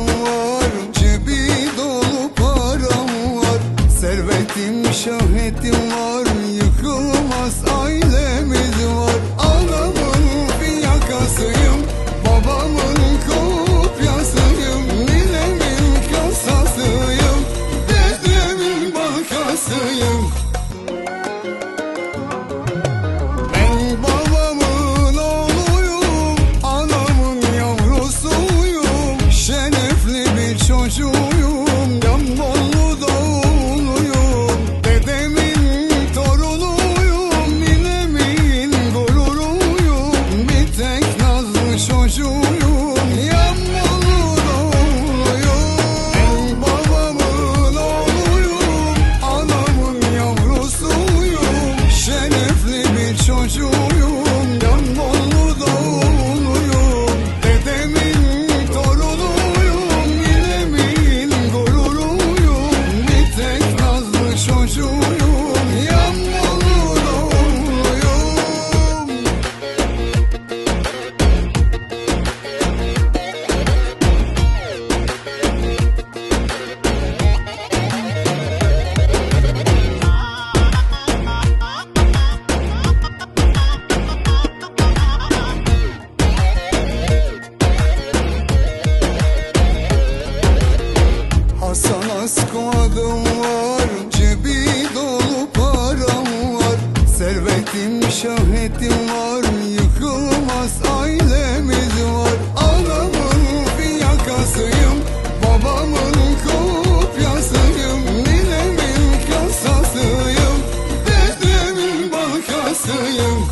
adım var Cebi dolu param var. Servetim şöhretim var Yıkılmaz Hasan Asko adım var Cebi dolu param var. Servetim şöhretim var Yıkılmaz ailemiz var. Anamın fiyakasıyım Babamın kopyasıyım Ninemin kasasıyım Dedemin bankasıyım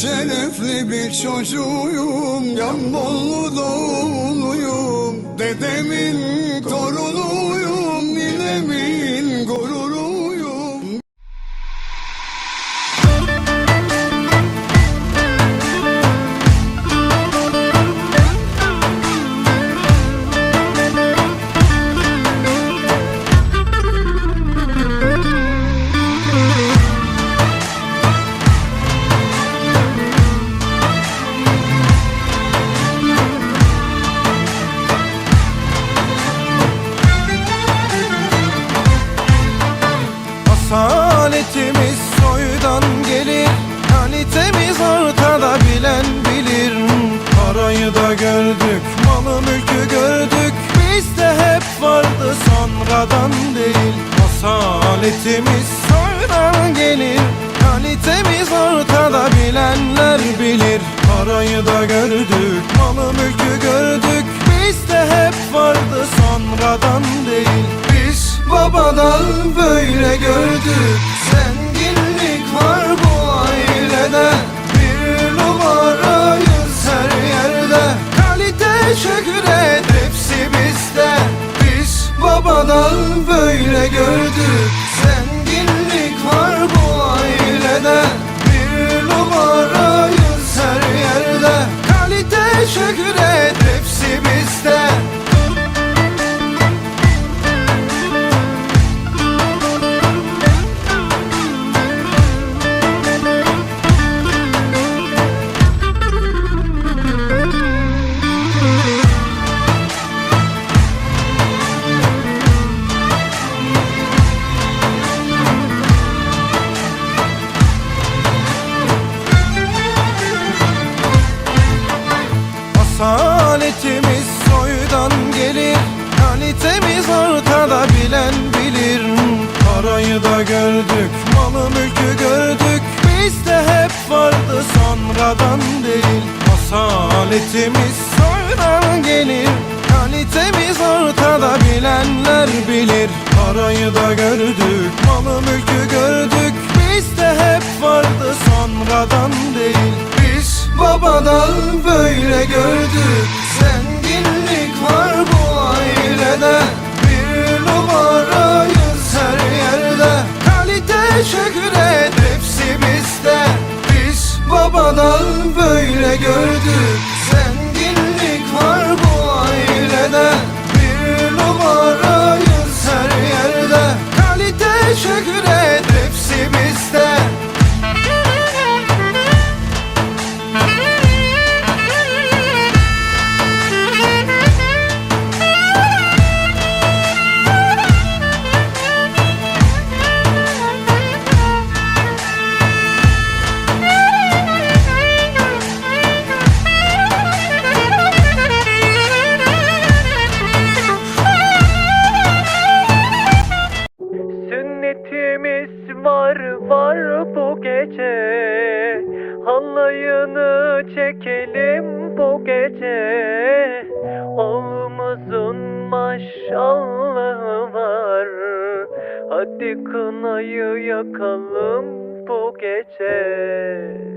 Şerefli bir çocuğuyum, Yambonlu doğumluyum. Dedemin torunuyum, Gördük, malı mülkü gördük. Bizde hep vardı sonradan değil. Asaletimiz soydan gelir Kalitemiz ortada bilenler bilir. Parayı da gördük, malı mülkü gördük. Bizde hep vardı sonradan değil. Biz babadan böyle gördük. Zenginlik Kalitemiz bakmadan böyle gördük ortada bilen bilir. Parayı da gördük malı mülkü gördük. Bizde hep vardı sonradan değil. Asaletimiz soydan gelir. Kalitemiz ortada bilenler bilir. Parayı da gördük malı mülkü gördük. Bizde hep vardı sonradan değil. Biz babadan böyle gördük. Zenginlik var bu ailede var var bu gece. Halayını çekelim bu gece. Oğlumuzun maşallahı var. Hadi kınayı yakalım bu gece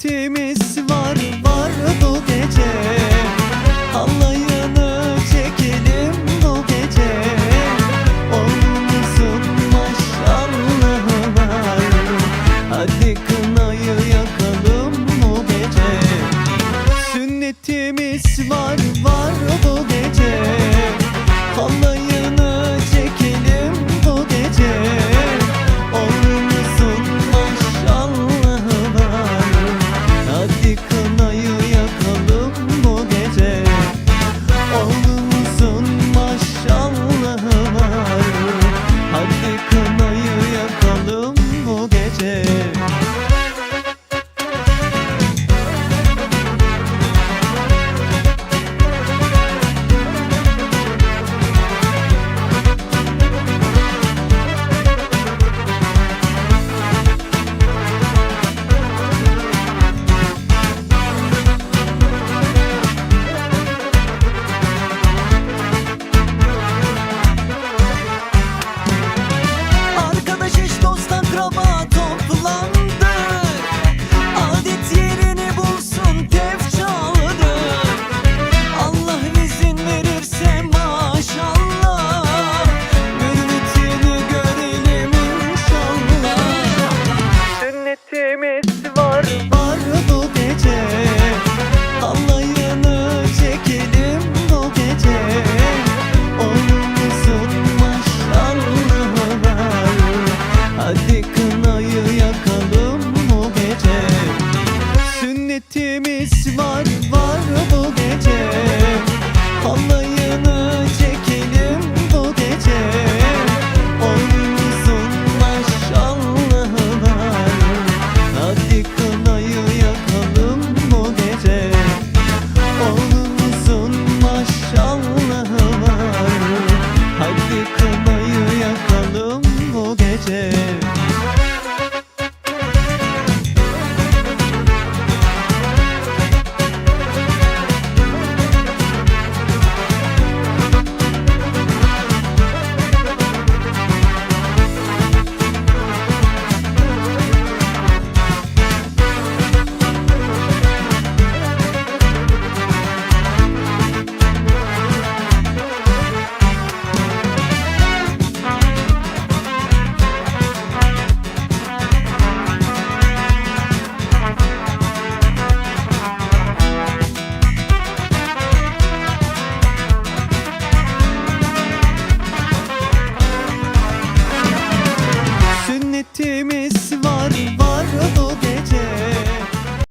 Timmy.